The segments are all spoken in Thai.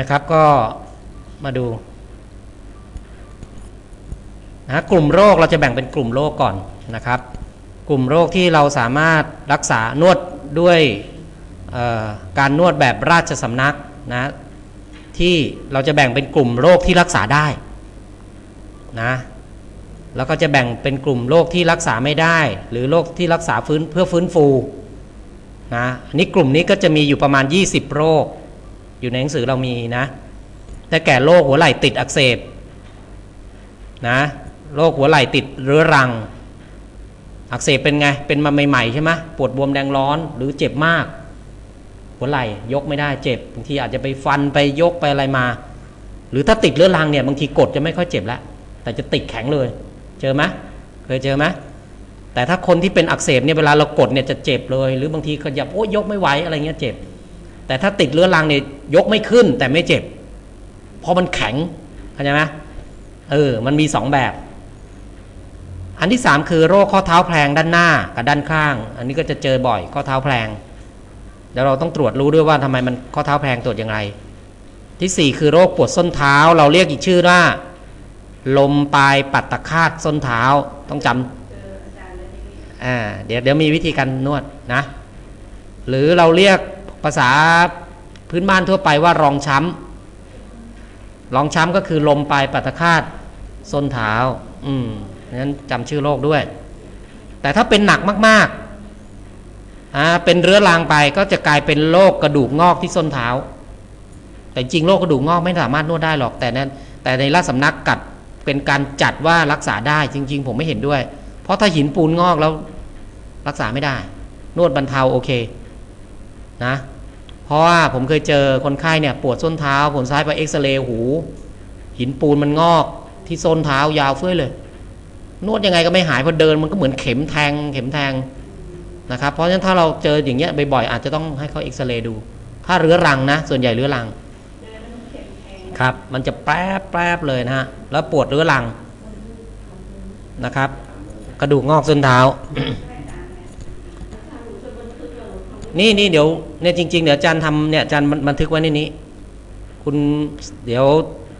นะครับก็มาดูนะกลุ่มโรคเราจะแบ่งเป็นกลุ่มโรคก่อนนะครับ กลุ่มโรคที่เราสามารถรักษานวดด้วยการนวดแบบราชสำนักนะที่เราจะแบ่งเป็นกลุ่มโรคที่รักษาได้นะแล้วก็จะแบ่งเป็นกลุ่มโรคที่รักษาไม่ได้ หรือโรคที่รักษาฟื้นเพื่อฟื้นฟูนะอันนี้กลุ่มนี้ก็จะมีอยู่ประมาณ 20 โรค อยู่ในหนังสือเรามีนะได้แก่โรคหัวไหล่ติดอักเสบนะโรคหัวไหล่ติดเรื้อรัง อักเสบเป็นไง เป็นมาใหม่ๆใช่ไหมปวดบวมแดงร้อนหรือเจ็บมาก หัวไหล่ยกไม่ได้เจ็บบางทีอาจจะไปฟันไปยกไปอะไรมา หรือถ้าติดเรื้อรังเนี่ยบางทีกดจะไม่ค่อยเจ็บแล้วแต่จะติดแข็งเลย เจอไหมเคยเจอไหมแต่ถ้าคนที่เป็นอักเสบเนี่ยเวลาเรากดเนี่ยจะเจ็บเลย หรือบางทีขยับโอ้ยกไม่ไหวอะไรเงี้ยเจ็บ แต่ถ้าติดเรื้อรังเนี่ยยกไม่ขึ้นแต่ไม่เจ็บ เพราะมันแข็งเข้าใจไหมเออ มันมีสองแบบ อันที่สามคือโรคข้อเท้าแพลงด้านหน้ากับด้านข้าง อันนี้ก็จะเจอบ่อยข้อเท้าแพลงเดี๋ยวเราต้องตรวจรู้ด้วยว่าทำไมมันข้อเท้าแพลงตรวจยังไงที่สี่คือโรคปวดส้นเท้า เราเรียกอีกชื่อว่า ลมปลายปัตตคาตส้นเท้าต้องจำอ่าเดี๋ยวเดี๋ยวมีวิธีการนวดนะ หรือเราเรียก ภาษาพื้นบ้านทั่วไปว่ารองช้ำรองช้ำก็คือลมปลายปัตคาตส้นเท้า อืมนั้นจำชื่อโรคด้วย แต่ถ้าเป็นหนักมากๆอ่าเป็นเรื้อรังไปก็จะกลายเป็นโรคกระดูกงอกที่ส้นเท้า แต่จริงโรคกระดูกงอกไม่สามารถนวดได้หรอกแต่นั้นแต่ในราชสำนักกัดเป็นการจัดว่ารักษาได้จริง ๆ ผมไม่เห็นด้วย เพราะถ้าหินปูนงอกแล้วรักษาไม่ได้ นวดบรรเทาโอเค นะเพราะว่าผมเคยเจอคนไข้เนี่ยปวดส้นเท้าผลซ้ายไปเอ็กซเรย์หู หินปูนมันงอกที่ส้นเท้ายาวเฟ้ยเลย นวดยังไงก็ไม่หายพอเดินมันก็เหมือนเข็มแทงเข็มแทงนะครับเพราะฉะนั้นถ้าเราเจออย่างเงี้ยบ่อยๆอาจจะต้องให้เขาเอ็กซเรย์ดู ถ้าเรื้อรังนะ ส่วนใหญ่เรื้อรังครับ มันจะแป๊บแป๊บเลยนะฮะแล้วปวดเรื้อรังนะครับ กระดูกงอกส้นเท้า นี่นี่เดี๋ยวเนี่ยจริง ๆ เดี๋ยวอาจารย์ทำเนี่ยอาจารย์บันทึกไว้ในนี้ คุณเดี๋ยว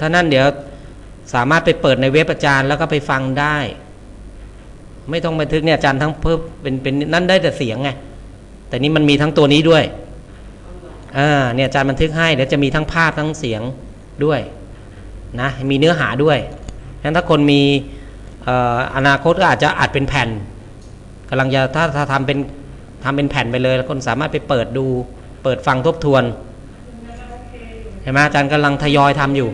ถ้านั่นเดี๋ยวสามารถไปเปิดในเว็บอาจารย์แล้วก็ไปฟังได้ ไม่ต้องบันทึกเนี่ยอาจารย์ทั้งเพิ่มเป็นเป็นนั่นได้แต่เสียงไงแต่นี้มันมีทั้งตัวนี้ด้วยอ่าเนี่ยอาจารย์บันทึกให้เดี๋ยวจะมีทั้งภาพทั้งเสียงด้วยนะมีเนื้อหาด้วยงั้นถ้าคนมีอนาคตก็อาจจะอัดเป็นแผ่นกำลังจะถ้าถ้าทำเป็น ทำเป็นแผ่นไปเลย แล้วคนสามารถไปเปิดดู เปิดฟังทบทวนเห็นไหมอาจารย์กำลังทยอยทำอยู่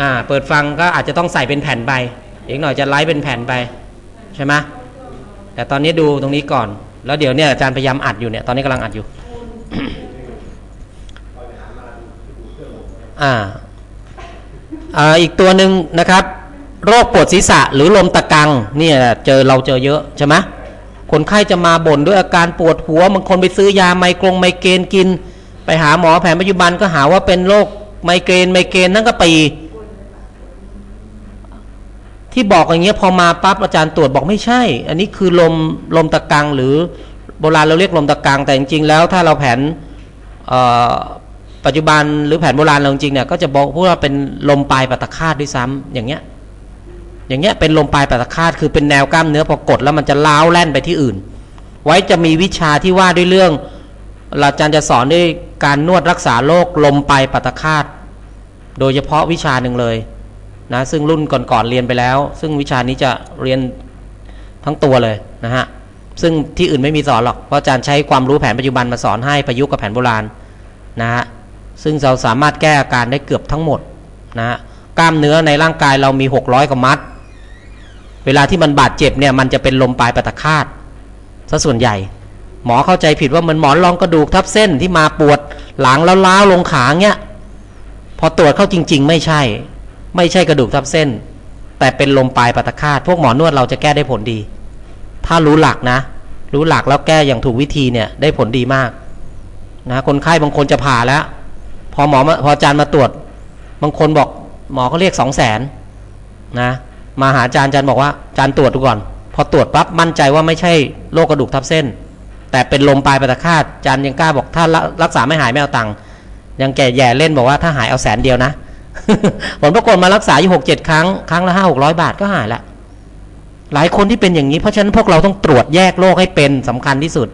อ่าเปิดฟังก็อาจจะต้องใส่เป็นแผ่นไปอีกหน่อยจะไลฟ์เป็นแผ่นไปใช่ไหมแต่ตอนนี้ดูตรงนี้ก่อน แล้วเดี๋ยวเนี่ยอาจารย์พยายามอัดอยู่เนี่ยตอนนี้กำลังอัดอยู่อ่าอ่าอีกตัวหนึ่งนะครับ โรคปวดศีรษะหรือลมตะกังเนี่ยเจอเราเจอเยอะใช่ไหมคนไข้จะมาบ่นด้วยอาการปวดหัวบางคนไปซื้อยาไมกรงไมเกรนกิน ไปหาหมอแผนปัจจุบันก็หาว่าเป็นโรคไมเกรนไมเกรนนั่นก็ปี ที่บอกอย่างเงี้ยพอมาปั๊บอาจารย์ตรวจบอกไม่ใช่ อันนี้คือลมลมตะกังหรือโบราณเราเรียกลมตะกังแต่จริงๆแล้วถ้าเราแผนปัจจุบันหรือแผนโบราณเราจริงเนี่ยก็จะบอกพูดว่าเป็นลมปลายปัตตคาตด้วยซ้ำอย่างเงี้ย อย่างเงี้ยเป็นลมปลายปัตตคาตคือเป็นแนวกล้ามเนื้อพอกดแล้วมันจะล้าวแล่นไปที่อื่น ไว้จะมีวิชาที่ว่าด้วยเรื่องอาจารย์จะสอนด้วยการนวดรักษาโรคลมปลายปัตตคาตโดยเฉพาะวิชาหนึ่งเลยนะซึ่งรุ่นก่อนๆเรียนไปแล้ว ซึ่งวิชานี้จะเรียนทั้งตัวเลยนะฮะซึ่งที่อื่นไม่มีสอนหรอกเพราะอาจารย์ใช้ความรู้แผนปัจจุบันมาสอนให้ประยุกต์กับแผนโบราณนะฮะซึ่งเราสามารถแก้อาการได้เกือบทั้งหมดนะฮะกล้ามเนื้อในร่างกายเรามี 600กว่ามัด เวลาที่มันบาดเจ็บเนี่ยมันจะเป็นลมปลายปัตคาตซะส่วนใหญ่ หมอเข้าใจผิดว่ามันหมอนรองกระดูกทับเส้นที่มาปวดหลังแล้วล้าลงขาเงี้ยพอตรวจเข้าจริง ๆ ไม่ใช่ ไม่ใช่กระดูกทับเส้น แต่เป็นลมปลายปัตคาตพวกหมอนวดเราจะแก้ได้ผลดี ถ้ารู้หลักนะ รู้หลักแล้วแก้อย่างถูกวิธีเนี่ยได้ผลดีมากนะคนไข้บางคนจะผ่าแล้ว พอหมอพออาจารย์มาตรวจ บางคนบอกหมอเขาเรียกสองแสนนะ มาหาอาจารย์อาจารย์บอกว่าอาจารย์ตรวจดูก่อน พอตรวจปั๊บมั่นใจว่าไม่ใช่โรคกระดูกทับเส้น แต่เป็นลมปลายประตะคาตจันยังกล้าบอกถ้ารักษาไม่หายไม่เอาตังค์ยังแก่แย่เล่นบอกว่าถ้าหายเอาแสนเดียวนะผลปรากฏมารักษาอยู่หกเจ็ดครั้งครั้งละห้าหกร้อยบาทก็หายละหลายคนที่เป็นอย่างนี้เพราะฉะนั้นพวกเราต้องตรวจแยกโรคให้เป็นสำคัญที่สุด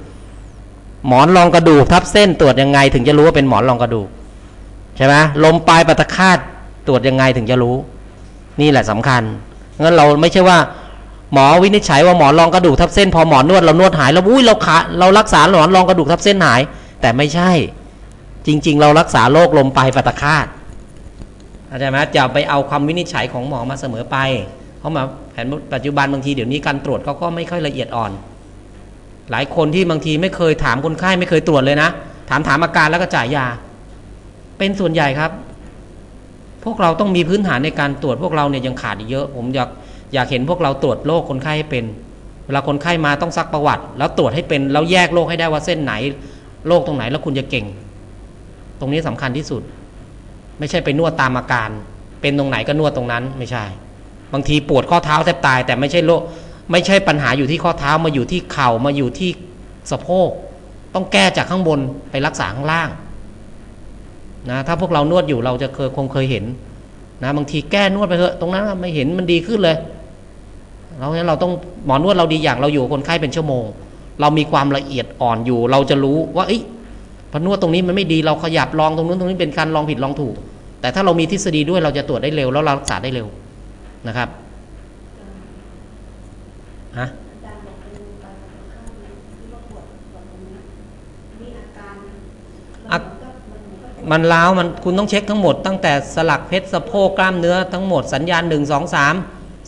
หมอนรองกระดูกทับเส้นตรวจยังไง ถึงจะรู้ว่าเป็นหมอนรองกระดูกใช่ไหมลมปลายประตะคาตตรวจยังไงถึงจะรู้ นี่แหละสำคัญ งั้นเราไม่ใช่ว่า หมอวินิจฉัยว่าหมอนรองกระดูกทับเส้น พอหมอนวดเรานวดหายแล้วอุ้ยเราขาเรารักษาหมอนรองกระดูกทับเส้นหาย แต่ไม่ใช่ จริง ๆ เรารักษาโรคลมปลายประตคาตเข้าใจไหมจะไปเอาความวินิจฉัยของหมอมาเสมอไป เพราะมาแผนปัจจุบันบางทีเดี๋ยวนี้การตรวจเขาก็ไม่ค่อยละเอียดอ่อน หลายคนที่บางทีไม่เคยถามคนไข้ไม่เคยตรวจเลยนะ ถามถามอาการแล้วก็จ่ายยา เป็นส่วนใหญ่ครับ พวกเราต้องมีพื้นฐานในการตรวจพวกเราเนี่ยยังขาดอีกเยอะ ผมอยากอยากเห็นพวกเราตรวจโรคคนไข้ให้เป็นเวลาคนไข้มาต้องซักประวัติ แล้วตรวจให้เป็นแล้วแยกโรคให้ได้ว่าเส้นไหนโรคตรงไหนแล้วคุณจะเก่ง ตรงนี้สำคัญที่สุด ไม่ใช่ไปนวดตามอาการ เป็นตรงไหนก็นวดตรงนั้นไม่ใช่ บางทีปวดข้อเท้าแทบตาย แต่ไม่ใช่โรคไม่ใช่ปัญหาอยู่ที่ข้อเท้ามาอยู่ที่เข่ามาอยู่ที่สะโพกต้องแก้จากข้างบนไปรักษาข้างล่าง นะถ้าพวกเรานวดอยู่เราจะเคยคงเคยเห็นนะบางทีแก้นวดไปเถอะตรงนั้นไม่เห็นมันดีขึ้นเลยเราเนี่ยเราต้องหมอนวดเราดีอย่างเราอยู่คนไข้เป็นชั่วโมง เรามีความละเอียดอ่อนอยู่ เราจะรู้ว่าเอ้พนวดตรงนี้มันไม่ดีเราขยับลองตรงนู้นตรงนี้เป็นการลองผิดลองถูก แต่ถ้าเรามีทฤษฎีด้วยเราจะตรวจได้เร็วแล้วเรารักษาได้เร็วนะครับฮะ มันล้าวมันคุณต้องเช็คทั้งหมดตั้งแต่สลักเพชรสะโพกกล้ามเนื้อทั้งหมดสัญญาณหนึ่งสองสาม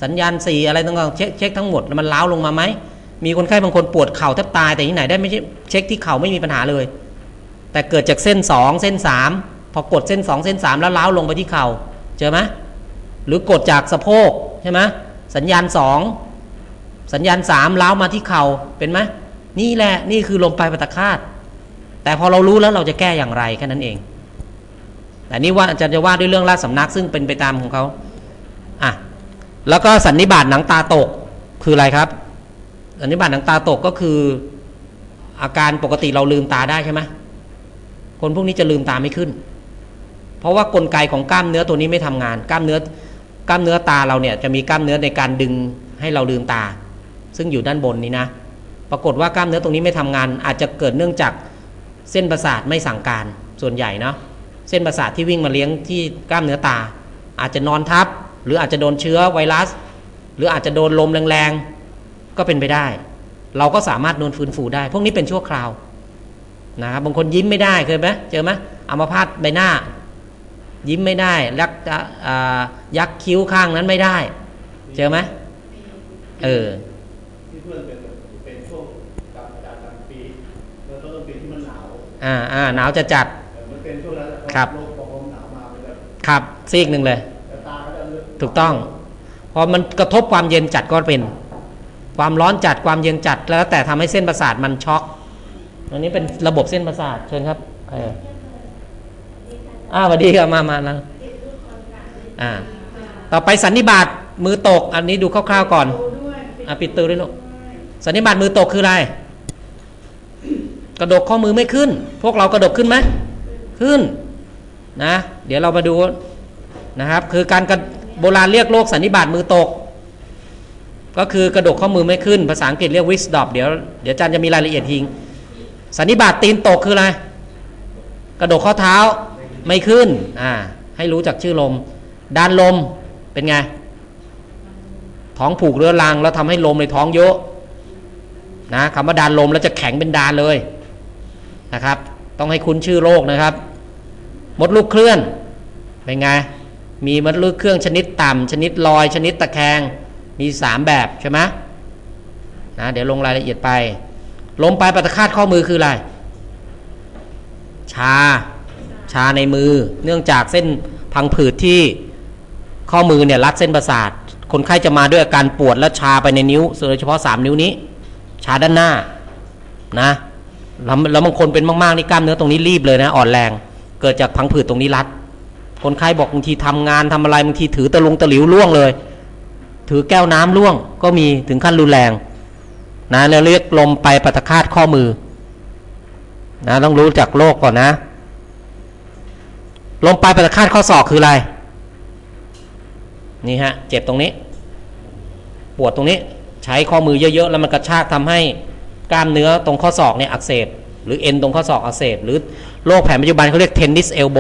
สัญญาณสี่อะไรต่างๆเช็คเช็คทั้งหมดมันล้าวลงมาไหมมีคนไข้บางคนปวดเข่าแทบตายแต่ที่ไหนได้ไม่ใช่เช็คที่เข่าไม่มีปัญหาเลย แต่เกิดจากเส้นสองเส้นสามพอกดเส้นสองเส้นสามแล้วล้าวลงไปที่เข่าเจอไหมหรือกดจากสะโพกใช่ไหมสัญญาณสองสัญญาณสามล้าวมาที่เข่าเป็นไหมนี่แหละนี่คือลมปลายประตะคาตแต่พอเรารู้แล้วเราจะแก้อย่างไรแค่นั้นเอง แต่นี่ว่าอาจารย์จะว่าด้วยเรื่องราชสำนักซึ่งเป็นไปตามของเขาอะแล้วก็สันนิบาตหนังตาตกคืออะไรครับ สันนิบาตหนังตาตกก็คือ อาการปกติเราลืมตาได้ใช่ไหมคนพวกนี้จะลืมตาไม่ขึ้น เพราะว่ากลไกของกล้ามเนื้อตัวนี้ไม่ทำงาน กล้ามเนื้อกล้ามเนื้อตาเราเนี่ยจะมีกล้ามเนื้อในการดึงให้เราลืมตา ซึ่งอยู่ด้านบนนี้นะ ปรากฏว่ากล้ามเนื้อตรงนี้ไม่ทำงาน อาจจะเกิดเนื่องจากเส้นประสาทไม่สั่งการส่วนใหญ่เนาะ เส้นประสาทที่วิ่งมาเลี้ยงที่กล้ามเนื้อตา อาจจะนอนทับ หรืออาจจะโดนเชื้อไวรัส หรืออาจจะโดนลมแรงๆ ก็เป็นไปได้ เราก็สามารถนวนฟื้นฟูได้ พวกนี้เป็นชั่วคราวนะครับบางคนยิ้มไม่ได้เคยไหมเจอไหมอัมพาตใบหน้า ยิ้มไม่ได้ยักยักคิ้วข้างนั้นไม่ได้ เจอไหมเออที่เพื่อนเป็นเป็นช่วงกลางจากกลางปีแล้วต้นปีที่มันหนาวอ่าอ่าหนาวจะจัด ครับครับซีกหนึ่งเลย ถูกต้อง พอมันกระทบความเย็นจัดก็เป็น ความร้อนจัดความเย็นจัดแล้วแต่ทำให้เส้นประสาทมันช็อกอันนี้เป็นระบบเส้นประสาทเชิญครับเอออ้าวสวัสดีครับมามาแล้วอ่า ต่อไปสันนิบาตมือตก อันนี้ดูคร่าวๆก่อนอะปิดตัวด้วยลูกสันนิบาตมือตกคืออะไร กระดกข้อมือไม่ขึ้น พวกเรากระดกขึ้นไหมขึ้น นะ เดี๋ยวเรามาดูนะครับ คือการกโบราณเรียกโรคสันนิบาตมือตก ก็คือกระดกข้อมือไม่ขึ้น ภาษาอังกฤษเรียกวิสดอปเดี๋ยวเดี๋ยวอาจารย์จะมีรายละเอียดทิ้งสันนิบาตตีนตกคืออะไร กระดกข้อเท้าไม่ขึ้นอ่าให้รู้จักชื่อลมด้านลมเป็นไง ท้องผูกเรื้อรังแล้วทำให้ลมในท้องเยอะนะคำว่าดานลมแล้วจะแข็งเป็นดานเลยนะครับ ต้องให้คุ้นชื่อโรคนะครับ มดลูกเคลื่อนเป็นไงมีมดลูกเครื่องชนิดต่ำชนิดลอย ชนิดตะแคงมีสามแบบใช่ไหมนะเดี๋ยวลงรายละเอียดไป ลมปลายประตะคาดข้อมือคืออะไร ชา ชาในมือ เนื่องจากเส้นพังผืดที่ข้อมือเนี่ยรัดเส้นประสาท คนไข้จะมาด้วยอาการปวดและชาไปในนิ้วโดยเฉพาะ 3 นิ้วนี้ ชาด้านหน้านะแล้วแล้วบางคนเป็นมากๆนี่กล้ามเนื้อตรงนี้รีบเลยนะ อ่อนแรง เกิดจากพังผืดตรงนี้รัด คนไข้บอกบางทีทำงานทำอะไรบางทีถือตะลงตะหลิวล่วงเลย ถือแก้วน้ำล่วง ก็มีถึงขั้นรุนแรงนะเราเรียกลมไปปัตคาตข้อมือนะต้องรู้จักโรคก่อนนะ ลมปลายประคาตข้อศอกคืออะไร นี่ฮะ เจ็บตรงนี้ ปวดตรงนี้ใช้ข้อมือเยอะๆแล้วมันกระชากทำให้กล้ามเนื้อตรงข้อศอกเนี่ยอักเสบ หรือเอ็นตรงข้อศอกอักเสบหรือ โรคแผนปัจจุบันเขาเรียกเทนนิสเอลโบ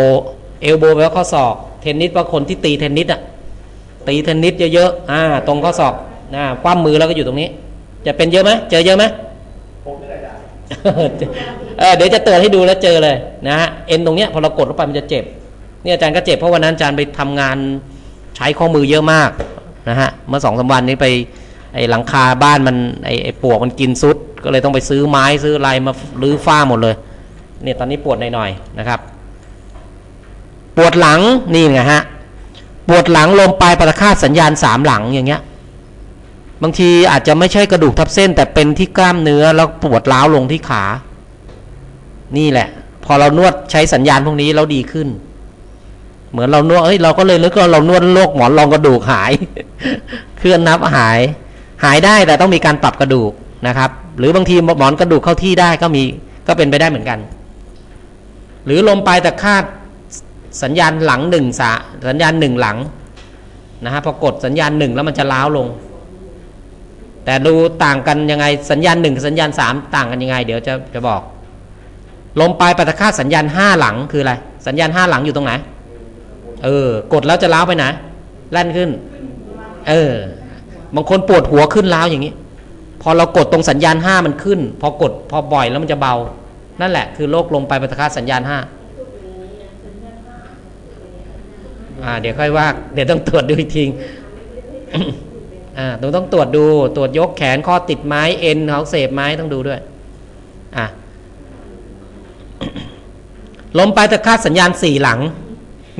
เอลโบแปลว่าข้อศอก เทนนิสว่าคนที่ตีเทนนิสอะตีเทนนิสเยอะๆอ่าตรงข้อศอกอ่าคว่ำมือแล้วก็อยู่ตรงนี้ จะเป็นเยอะไหมเจอเยอะไหมผมไม่ได้เเดี๋ยวจะเตือนให้ดูแล้วเจอเลยนะฮะเอ็นตรงเนี้ยพอเรากดลงไปมันจะเจ็บเนี่ยอาจารย์ก็เจ็บเพราะวันนั้นอาจารย์ไปทำงานใช้ข้อมือเยอะมากนะฮะเมื่อสองสามวันนี้ไปไอ้หลังคาบ้านมันไอ้ไอ้ปวกมันกินซุด ก็เลยต้องไปซื้อไม้ซื้ออะไรมารื้อฝ้าหมดเลย เนี่ยตอนนี้ปวดหน่อยๆนะครับ ปวดหลังนี่ไงฮะปวดหลังลมปลายประคาตสัญญาณสามหลังอย่างเงี้ย บางทีอาจจะไม่ใช่กระดูกทับเส้น แต่เป็นที่กล้ามเนื้อแล้วปวดร้าวลงที่ขา นี่แหละ พอเรานวดใช้สัญญาณพวกนี้แล้วดีขึ้น เหมือนเรานวดเอ้ยเราก็เลยนึกว่าเรานวดโรคหมอนรองกระดูกหายเคลื่อนนับหาย หายได้แต่ต้องมีการปรับกระดูกนะครับ หรือบางทีหมอนกระดูกเข้าที่ได้ก็มีก็เป็นไปได้เหมือนกัน หรือลมปลายตะคาดสัญญาณหลังหนึ่งสาสัญญาณหนึ่งหลังนะฮะพอกดสัญญาณหนึ่งแล้วมันจะล้าวลง แต่ดูต่างกันยังไงสัญญาณหนึ่งสัญญาณสามต่างกันยังไง เดี๋ยวจะจะบอก ลมปลายปฏิฆาสัญญาณห้าหลังคืออะไรสัญญาณห้าหลังอยู่ตรงไหนเออกดแล้วจะล้าวไปไหนแล่นขึ้น เออบางคนปวดหัวขึ้นล้าวอย่างนี้ พอเรากดตรงสัญญาณห้ามันขึ้น พอกดพอบ่อยแล้วมันจะเบา นั่นแหละคือโรคลมปลายปฏิฆาสัญญาณห้าอ่าเดี๋ยวค่อยว่า เดี๋ยวต้องตรวจดูอีกทีอ่าต้องต้องตรวจดูตรวจยกแขนข้อติดไม้เอ็นเขาเสพไม้ต้องดูด้วยอะลมปลายตะคาสัญญาณสี่หลัง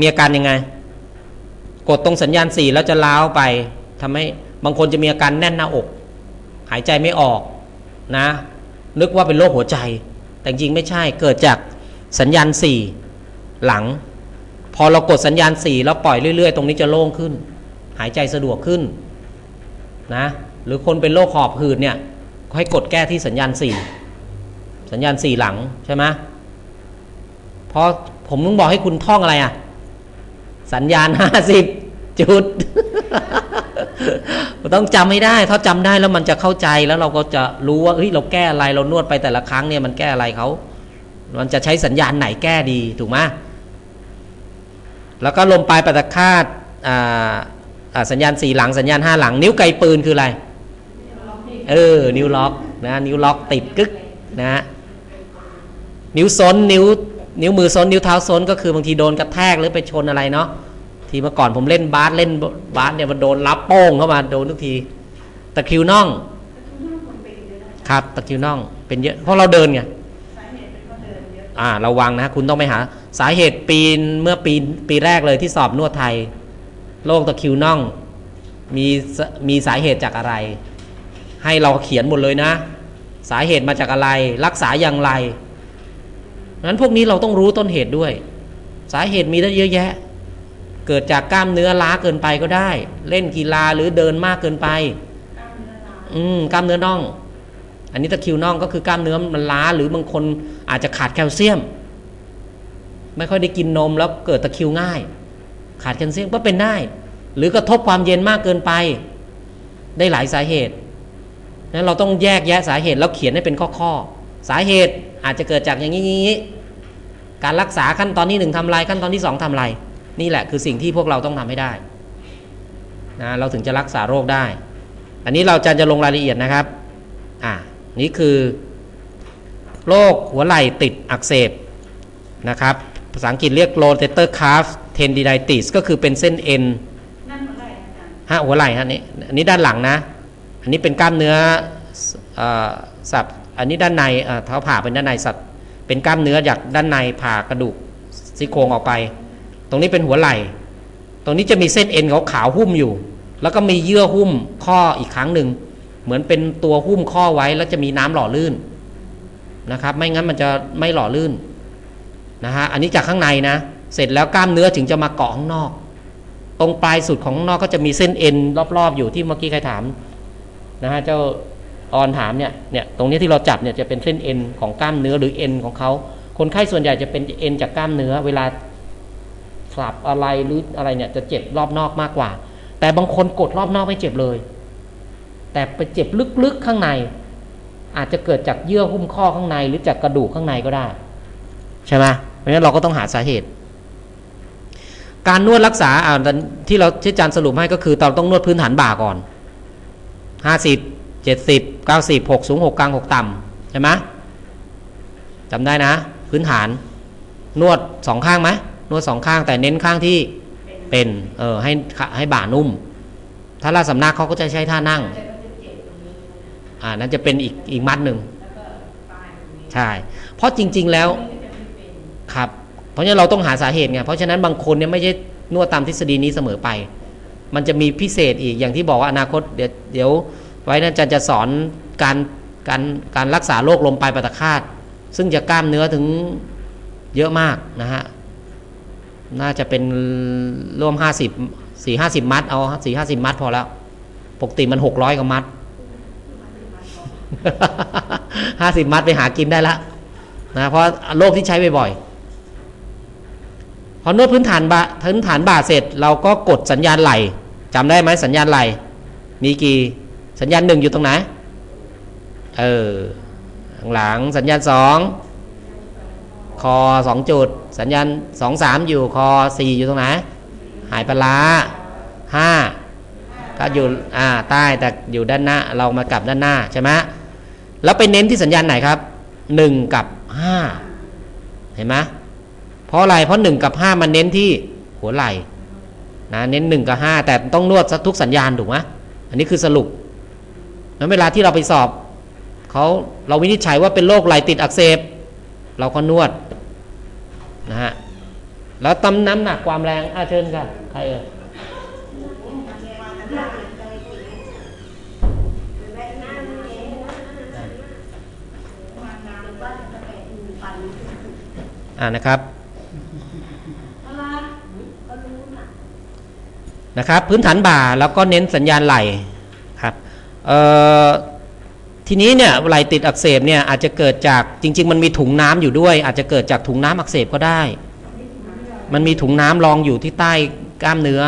มีอาการยังไง กดตรงสัญญาณสี่แล้วจะล้าวไปทำให้บางคนจะมีอาการแน่นหน้าอก หายใจไม่ออกนะ นึกว่าเป็นโรคหัวใจ แต่จริงไม่ใช่เกิดจากสัญญาณสี่หลัง พอเรากดสัญญาณสี่แล้วปล่อยเรื่อย ๆ ตรงนี้จะโล่งขึ้น หายใจสะดวกขึ้นนะหรือคนเป็นโรคหอบหืดเนี่ยให้กดแก้ที่สัญญาณสี่สัญญาณสี่หลังใช่ไหมเพราะผมต้องบอกให้คุณท่องอะไรอะ สัญญาณห้าสิบจุด ต้องจำให้ได้ ถ้าจำได้แล้วมันจะเข้าใจแล้วเราก็จะรู้ว่าเฮ้ยเราแก้อะไรเรานวดไปแต่ละครั้งเนี่ยมันแก้อะไรเขามันจะใช้สัญญาณไหนแก้ดีถูกไหมแล้วก็ลมปลายปฏิฆาตอ่าอ่าสัญญาณสี่หลังสัญญาณห้าหลัง นิ้วไกลปืนคืออะไรเออ นิ้วล็อกนะนิ้วล็อกติดกึกนะฮะนิ้วซ้นนิ้วนิ้วมือซ้นนิ้วเท้าซ้นก็คือบางทีโดนกระแทกหรือไปชนอะไรเนาะ ทีเมื่อก่อนผมเล่นบาสเล่นบาสเนี่ยมันโดนรับโป้งเข้ามาโดนทุกที ตะคริวน่องครับตะคริวน่องเป็นเยอะเพราะเราเดินไงอ่าระวังนะคุณต้องไปหา สาเหตุปีนเมื่อปีปีแรกเลยที่สอบนวดไทยโรคตะคริวน่องมีสมีสาเหตุจากอะไร ให้เราเขียนหมดเลยนะ สาเหตุมาจากอะไร รักษาอย่างไรนั้นพวกนี้เราต้องรู้ต้นเหตุด้วย สาเหตุมีได้เยอะแยะ เกิดจากกล้ามเนื้อล้าเกินไปก็ได้ เล่นกีฬาหรือเดินมากเกินไป อืมกล้ามเนื้อน่อง อันนี้ตะคิวน่องก็คือกล้ามเนื้อมันล้าหรือบางคนอาจจะขาดแคลเซียม ไม่ค่อยได้กินนมแล้วเกิดตะคิวง่าย ขาดแคลเซียมก็เป็นได้ หรือกระทบความเย็นมากเกินไป ได้หลายสาเหตุนั้นเราต้องแยกแยะสาเหตุแล้วเขียนให้เป็นข้อๆสาเหตุอาจจะเกิดจากอย่างนี้อย่างนี้การรักษาขั้นตอนที่หนึ่งทำลายขั้นตอนที่สองทำลาย นี่แหละคือสิ่งที่พวกเราต้องทำให้ได้นะเราถึงจะรักษาโรคได้ อันนี้เราจะจะลงรายละเอียดนะครับอ่านี่คือโรคหัวไหล่ติดอักเสบนะครับภาษาอังกฤษเรียก rotator cuff tendinitis ก็คือเป็นเส้นเอ็นนั่นเมื่อไหร่อาจารย์ฮะหัวไหล่ฮะนี่อันนี้ด้านหลังนะ อันนี้เป็นกล้ามเนื้อเอ่อสับอันนี้ด้านในเอ่อเท้าผ่าเป็นด้านในสับเป็นกล้ามเนื้อจากด้านในผ่ากระดูกซี่โครงออกไป ตรงนี้เป็นหัวไหล่ ตรงนี้จะมีเส้นเอ็นขาวๆหุ้มอยู่ แล้วก็มีเยื่อหุ้มข้ออีกครั้งหนึ่ง เหมือนเป็นตัวหุ้มข้อไว้แล้วจะมีน้ำหล่อลื่นนะครับ ไม่งั้นมันจะไม่หล่อลื่นนะฮะ อันนี้จากข้างในนะ เสร็จแล้วกล้ามเนื้อถึงจะมาเกาะข้างนอก ตรงปลายสุดของข้างนอกก็จะมีเส้นเอ็นรอบๆ อยู่ที่เมื่อกี้ใครถามนะฮะเจ้าออนถามเนี่ย เนี่ยตรงนี้ที่เราจับเนี่ยจะเป็นเส้นเอ็นของกล้ามเนื้อหรือเอ็นของเขา คนไข้ส่วนใหญ่จะเป็นเอ็นจากกล้ามเนื้อ เวลา สับอะไรหรืออะไรเนี่ยจะเจ็บรอบนอกมากกว่า แต่บางคนกดรอบนอกไม่เจ็บเลย แต่ไปเจ็บลึกๆข้างใน อาจจะเกิดจากเยื่อหุ้มข้อข้างใน หรือจากกระดูกข้างในก็ได้ ใช่ไหมเพราะฉะนั้นเราก็ต้องหาสาเหตุ การนวดรักษาอ่าที่เราที่อาจารย์สรุปให้ก็คือเราต้องนวดพื้นฐานบ่าก่อนห้าสิบเจ็ดสิบเก้าสิบหกสูงหกกลางหกต่ำใช่ไหมจำได้นะ พื้นฐานนวดสองข้างไหม นวดสองข้างแต่เน้นข้างที่เป็นเออให้ให้บ่านุ่ม ถ้าราชสำนักเขาก็จะใช้ท่านั่งแต่ก็จะเจ็บตรงนี้นะอ่านั่นจะเป็นอีกอีกมัดหนึ่งแล้วก็ปลายตรงนี้ใช่ เพราะจริง ๆแล้วตรงนี้ก็จะไม่เป็นครับเพราะฉะนั้นเราต้องหาสาเหตุไงเพราะฉะนั้นบางคนเนี่ยไม่ใช่นวดตามทฤษฎีนี้เสมอไป มันจะมีพิเศษอีกอย่างที่บอกว่าอนาคตเดี๋ยวเดี๋ยวไว้นะอาจารย์จะสอนการการการรักษาโรคลมปลายประตคาตซึ่งจะกล้ามเนื้อถึงเยอะมากนะฮะ น่าจะเป็นร่วมห้าสิบสี่ห้าสิบมัดเอาสี่ห้าสิบมัดพอแล้ว ปกติมันหกร้อยกว่ามัดห้าสิบมัดไปหากินได้ละนะเพราะโรคที่ใช้บ่อยๆพอนวดพื้นฐานบาพื้นฐานบาเสร็จ เราก็กดสัญญาณไหลจำได้ไหมสัญญาณไหลมีกี่สัญญาณหนึ่งอยู่ตรงไหนเออหลังสัญญาณสองคอสองจุด สัญญาณสองสามอยู่คอสี่อยู่ตรงไหน หายปลาห้าก็อยู่อ่าใต้แต่อยู่ด้านหน้าเรามากลับด้านหน้าใช่ไหมแล้วไปเน้นที่สัญญาณไหนครับหนึ่งกับห้าเห็นไหมเพราะอะไรเพราะหนึ่งกับห้ามันเน้นที่หัวไหล่นะเน้นหนึ่งกับห้าแต่ต้องนวดทุกสัญญาณถูกไหมอันนี้คือสรุปแล้วเวลาที่เราไปสอบเขาเราวินิจฉัยว่าเป็นโรคไหลติดอักเสบ เราก็นวด นะฮะแล้วตำน้ำหนักความแรงอาเชิญค่ะใครเอ่ยอ่านะครับนะครับ พื้นฐานบ่าแล้วก็เน้นสัญญาณไหลครับเอ่อ ทีนี้เนี่ยไหลติดอักเสบเนี่ยอาจจะเกิดจากจริง ๆ มันมีถุงน้ำอยู่ด้วย อาจจะเกิดจากถุงน้ำอักเสบก็ได้ มันมีถุงน้ำรองอยู่ที่ใต้กล้ามเนื้อ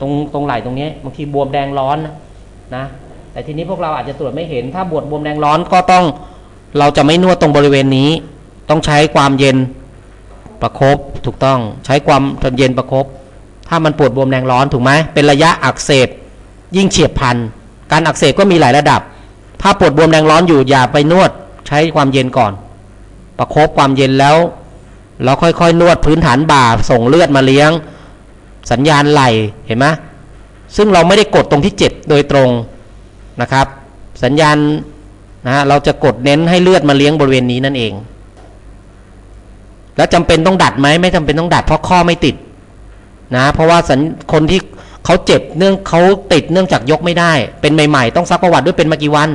ตรงตรงไหล่ตรงนี้บางทีบวมแดงร้อนนะนะแต่ทีนี้พวกเราอาจจะตรวจไม่เห็น ถ้าบวดบวมแดงร้อนก็ต้องเราจะไม่นวดตรงบริเวณนี้ ต้องใช้ความเย็นประครบถูกต้องใช้ความเย็นประครบถ้ามันปวดบวมแดงร้อนถูกไหมเป็นระยะอักเสบยิ่งเฉียบพลันการอักเสบก็มีหลายระดับ ถ้าปวดบวมแดงร้อนอยู่อย่าไปนวดใช้ความเย็นก่อน ประครบความเย็นแล้วแล้วค่อยๆ นวดพื้นฐานบ่าส่งเลือดมาเลี้ยง สัญญาณไหลเห็นไหมซึ่งเราไม่ได้กดตรงที่เจ็บโดยตรงนะครับ สัญญาณนะฮะเราจะกดเน้นให้เลือดมาเลี้ยงบริเวณนี้นั่นเอง แล้วจำเป็นต้องดัดไหมไม่จำเป็นต้องดัดเพราะข้อไม่ติดนะเพราะว่าสัญคนที่เขาเจ็บเนื่องเขาติดเนื่องจากยกไม่ได้ เป็นใหม่ ๆ ต้องซักประวัติด้วยเป็นมากี่วัน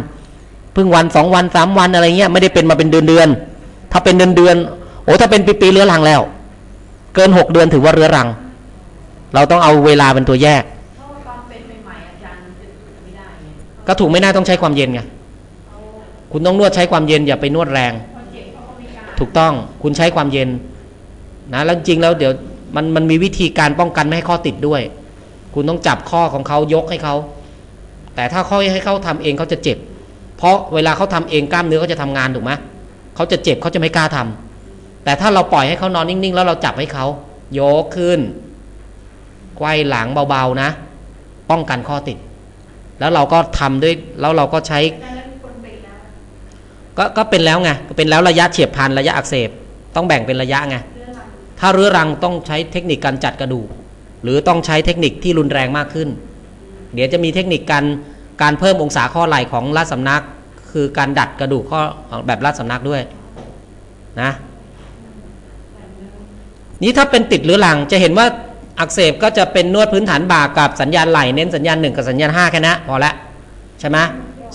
เพิ่งวันสองวันสามวันอะไรเงี้ยไม่ได้เป็นมาเป็นเดือนๆถ้าเป็นเดือนๆโอ้ถ้าเป็นปีๆเรื้อรังแล้ว เกินหกเดือนถือว่าเรื้อรัง เราต้องเอาเวลาเป็นตัวแยกเพราะว่าตอนเป็นใหม่ๆอาจารย์มันจะไม่ได้ไงก็ถูกไม่น่าต้องใช้ความเย็นไงเขาคุณต้องนวดใช้ความเย็นอย่าไปนวดแรงพอเจ็บเขาก็ไม่กล้าถูกต้องคุณใช้ความเย็นนะแล้วจริงๆแล้วเดี๋ยวมันมันมีวิธีการป้องกันไม่ให้ข้อติดด้วย คุณต้องจับข้อของเขายกให้เขาแต่ถ้าข้อให้เขาทำเองเขาจะเจ็บ เพราะเวลาเขาทำเองกล้ามเนื้อเขาจะทำงานถูกไหมเขาจะเจ็บเขาจะไม่กล้าทำแต่ถ้าเราปล่อยให้เขานอนนิ่งๆ แล้วเราจับให้เขายกขึ้นไกว้หลังเบาๆนะ ป้องกันข้อติด แล้วเราก็ทำด้วยแล้วเราก็ใช้แต่นั้นคนเป็นแล้วก็ก็เป็นแล้วไงเป็นแล้วระยะเฉียบพลันระยะอักเสบ ต้องแบ่งเป็นระยะไงเรื่องอะไรถ้าเรื้อรังต้องใช้เทคนิคการจัดกระดูกหรือต้องใช้เทคนิคที่รุนแรงมากขึ้น เดี๋ยวจะมีเทคนิคการ การเพิ่มองศาข้อไหล่ของราชสำนัก คือการดัดกระดูกข้อแบบราชสำนักด้วยนะนี้ถ้าเป็นติดเรื้อรังจะเห็นว่าอักเสบก็จะเป็นนวดพื้นฐานบ่ากับสัญญาณไหลเน้นสัญญาณหนึ่งกับสัญญาณห้าแค่นั้พอละใช่ไหม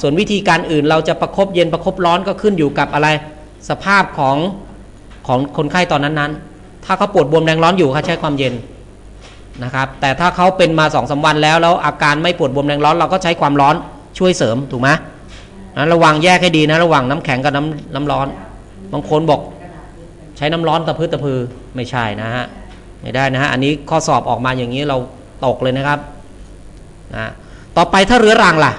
ส่วนวิธีการอื่นเราจะประคบเย็นประคบร้อนก็ขึ้นอยู่กับอะไรสภาพของของคนไข้ตอนนั้นๆ ถ้าเขาปวดบวมแดงร้อนอยู่เขาใช้ความเย็น นะครับแต่ถ้าเขาเป็นมาสองสาวันแล้วแล้วอาการไม่ปวดบวมแดงร้อนเราก็ใช้ความร้อนช่วยเสริมถูกไหมนะระวังแยกให้ดีนะระหว่างน้ำแข็งกับน้ำน้ำร้อนบางคนบอกใช้น้ำร้อนตะพื้นตะพือไม่ใช่นะฮะไม่ได้นะฮะอันนี้ข้อสอบออกมาอย่างนี้เราตกเลยนะครับนะต่อไปถ้าเรื้อรังล่ะ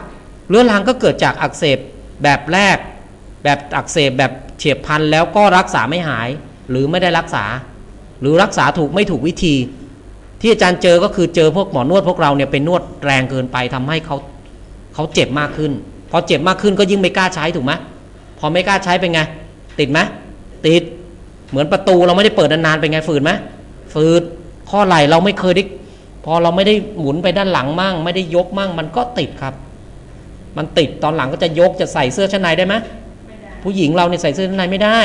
เรื้อรังก็เกิดจากอักเสบแบบแรก แบบอักเสบแบบเฉียบพลันแล้วก็รักษาไม่หาย หรือไม่ได้รักษา หรือรักษาถูกไม่ถูกวิธี ที่อาจารย์เจอก็คือเจอพวกหมอนวดพวกเราเนี่ยเป็นนวดแรงเกินไปทำให้เขาเขาเจ็บมากขึ้น พอเจ็บมากขึ้นก็ยิ่งไม่กล้าใช้ถูกไหมพอไม่กล้าใช้เป็นไง ติดไหมติดเหมือนประตูเราไม่ได้เปิดนานๆเป็นไงฝืดไหมฝืดข้อไหล่เราไม่เคยได้พอเราไม่ได้หมุนไปด้านหลังมั่ง ไม่ได้ยกมั่ง มันก็ติดครับ มันติดตอนหลังก็จะยกจะใส่เสื้อชั้นในได้ไหมไม่ได้ผู้หญิงเราเนี่ยใส่เสื้อชั้นในไม่ได้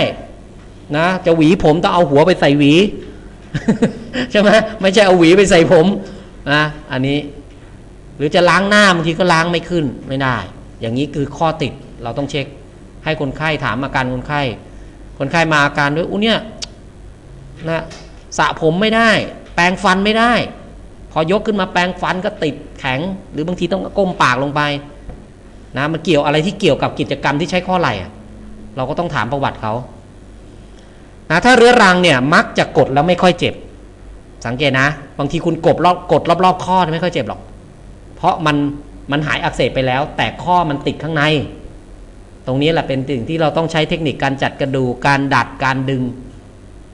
นะ จะหวีผมต้องเอาหัวไปใส่หวี ใช่ไหมไม่ใช่เอาหวีไปใส่ผมนะอันนี้ หรือจะล้างหน้าบางทีก็ล้างไม่ขึ้นไม่ได้ อย่างนี้คือข้อติดเราต้องเช็ค ให้คนไข้ถามอาการคนไข้ คนไข้มาอาการด้วยอุ้เนี่ยนะสระผมไม่ได้ แปรงฟันไม่ได้ พอยกขึ้นมาแปรงฟันก็ติดแข็ง หรือบางทีต้องก้มปากลงไปนะมันเกี่ยวอะไรที่เกี่ยวกับกิจกรรมที่ใช้ข้อไหล่เราก็ต้องถามประวัติเขา นะถ้าเรื้อรังเนี่ยมักจะกดแล้วไม่ค่อยเจ็บ สังเกตนะ บางทีคุณกดรอบกดรอบๆข้อไม่ค่อยเจ็บหรอก เพราะมันมันหายอักเสบไปแล้ว แต่ข้อมันติดข้างใน ตรงนี้แหละเป็นสิ่งที่เราต้องใช้เทคนิคการจัดกระดูกการดัดการดึง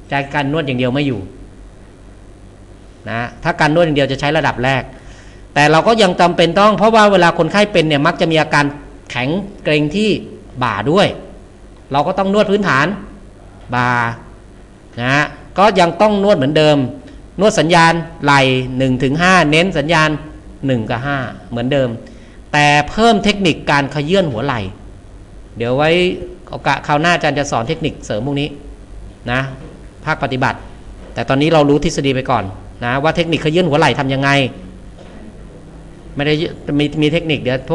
ใช้การนวดอย่างเดียวไม่อยู่นะถ้าการนวดอย่างเดียวจะใช้ระดับแรก แต่เราก็ยังจำเป็นต้อง เพราะว่าเวลาคนไข้เป็นเนี่ยมักจะมีอาการแข็งเกร็งที่บ่าด้วย เราก็ต้องนวดพื้นฐานบ่า นะฮะก็ยังต้องนวดเหมือนเดิม นวดสัญญาณไหล่หนึ่งถึงห้าเน้นสัญญาณหนึ่งกับห้าเหมือนเดิม แต่เพิ่มเทคนิคการขยื่นหัวไหล เดี๋ยวไว้โอกาสคราวหน้าอาจารย์จะสอนเทคนิคเสริมพวกนี้นะภาคปฏิบัติ แต่ตอนนี้เรารู้ทฤษฎีไปก่อนนะว่าเทคนิคขยื่นหัวไหลทำยังไง ไม่ได้มีมีเทคนิคเดี๋ยวพวก